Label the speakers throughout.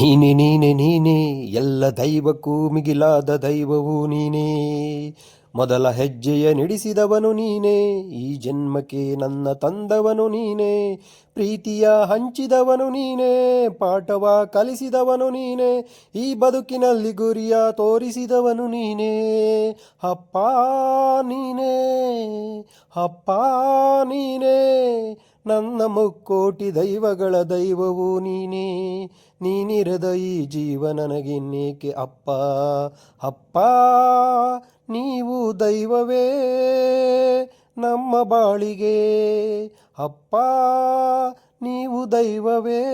Speaker 1: ನೀನೆ ನೀನೆ ನೀನೆ, ಎಲ್ಲ ದೈವಕ್ಕೂ ಮಿಗಿಲಾದ ದೈವವು ನೀನೇ. ಮೊದಲ ಹೆಜ್ಜೆಯ ನಿಡಿಸಿದವನು ನೀನೇ, ಈ ಜನ್ಮಕ್ಕೆ ನನ್ನ ತಂದವನು ನೀನೇ, ಪ್ರೀತಿಯ ಹಂಚಿದವನು ನೀನೇ, ಪಾಠವ ಕಲಿಸಿದವನು ನೀನೇ, ಈ ಬದುಕಿನಲ್ಲಿ ಗುರಿಯ ತೋರಿಸಿದವನು ನೀನೇ. ಅಪ್ಪ ನೀನೇ ಅಪ್ಪ ನೀನೇ ನನ್ನ ಮುಕ್ಕೋಟಿ ದೈವಗಳ ದೈವವು ನೀನೇ. ನೀನಿರದ ಈ ಜೀವ ನನಗಿನ್ನೇಕೆ ಅಪ್ಪ? ಅಪ್ಪ, ನೀವು ದೈವವೇ. ನಮ್ಮ ಬಾಳಿಗೆ ಅಪ್ಪ ನೀವು ದೈವವೇ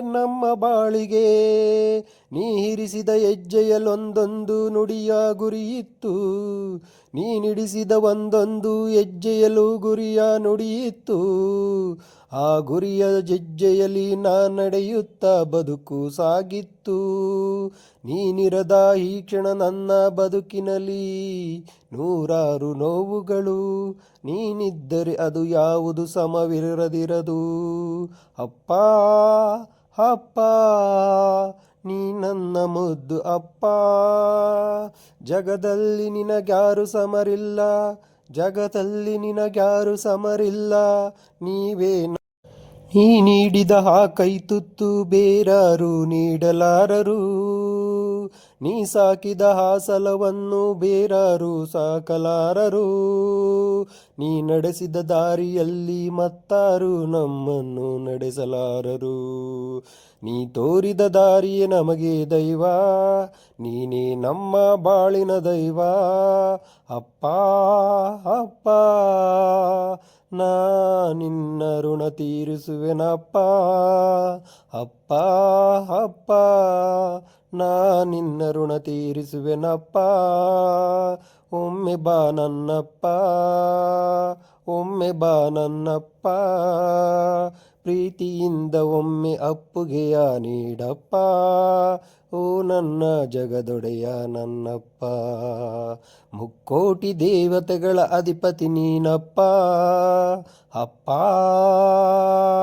Speaker 1: ನಮ್ಮ ಬಾಳಿಗೆ. ನೀ ಹೆಜ್ಜೆಯಲ್ಲೊಂದೊಂದು ನುಡಿಯ ಗುರಿಯಿತ್ತು. ನೀನಿಡಿಸಿದ ಒಂದೊಂದು ಹೆಜ್ಜೆಯಲ್ಲೂ ಗುರಿಯ ನುಡಿಯಿತ್ತು. ಆ ಗುರಿಯ ಜಜ್ಜೆಯಲ್ಲಿ ನಾ ನಡೆಯುತ್ತ ಬದುಕು ಸಾಗಿತ್ತು. ನೀನಿರದ ಈ ಕ್ಷಣ ನನ್ನ ಬದುಕಿನಲ್ಲಿ ನೂರಾರು ನೋವುಗಳು. ನೀನಿದ್ದರೆ ಅದು ಯಾವುದು ಸಮವಿರದಿರದು. ಅಪ್ಪ ಅಪ್ಪ, ನೀ ನನ್ನ ಮುದ್ದು ಅಪ್ಪ. ಜಗದಲ್ಲಿ ನಿನಗ್ಯಾರು ಸಮರಿಲ್ಲ, ಜಗದಲ್ಲಿ ನಿನಗ್ಯಾರು ಸಮರಿಲ್ಲ, ನೀವೇ ನೀ ನೀಡಿದ ಆ ಕೈ ತುತ್ತು ಬೇರಾರು ನೀಡಲಾರರು. ನೀ ಸಾಕಿದ ಹಾಸಲವನ್ನು ಬೇರಾರು ಸಾಕಲಾರರು. ನೀ ನಡೆಸಿದ ದಾರಿಯಲ್ಲಿ ಮತ್ತಾರು ನಮ್ಮನ್ನು ನಡೆಸಲಾರರು. ನೀ ತೋರಿದ ದಾರಿಯೇ ನಮಗೆ ದೈವ, ನೀನೇ ನಮ್ಮ ಬಾಳಿನ ದೈವ. ಅಪ್ಪ ಅಪ್ಪ, ನಾ ನಿನ್ನ ಋಣ ತೀರಿಸುವೆನಪ್ಪ. ಅಪ್ಪ ಅಪ್ಪ ನಾ ನಿನ್ನ ಋಣ ತೀರಿಸುವೆನಪ್ಪ. ಒಮ್ಮೆ ಬಾ ನನ್ನಪ್ಪ. ಒಮ್ಮೆ ಬಾ ನನ್ನಪ್ಪ. ಪ್ರೀತಿಯಿಂದ ಒಮ್ಮೆ ಅಪ್ಪುಗೆಯ ನೀಡಪ್ಪ. ಓ ನನ್ನ ಜಗದೊಡೆಯ ನನ್ನಪ್ಪ. ಮುಕ್ಕೋಟಿ ದೇವತೆಗಳ ಅಧಿಪತಿ ನೀನಪ್ಪ. ಅಪ್ಪ.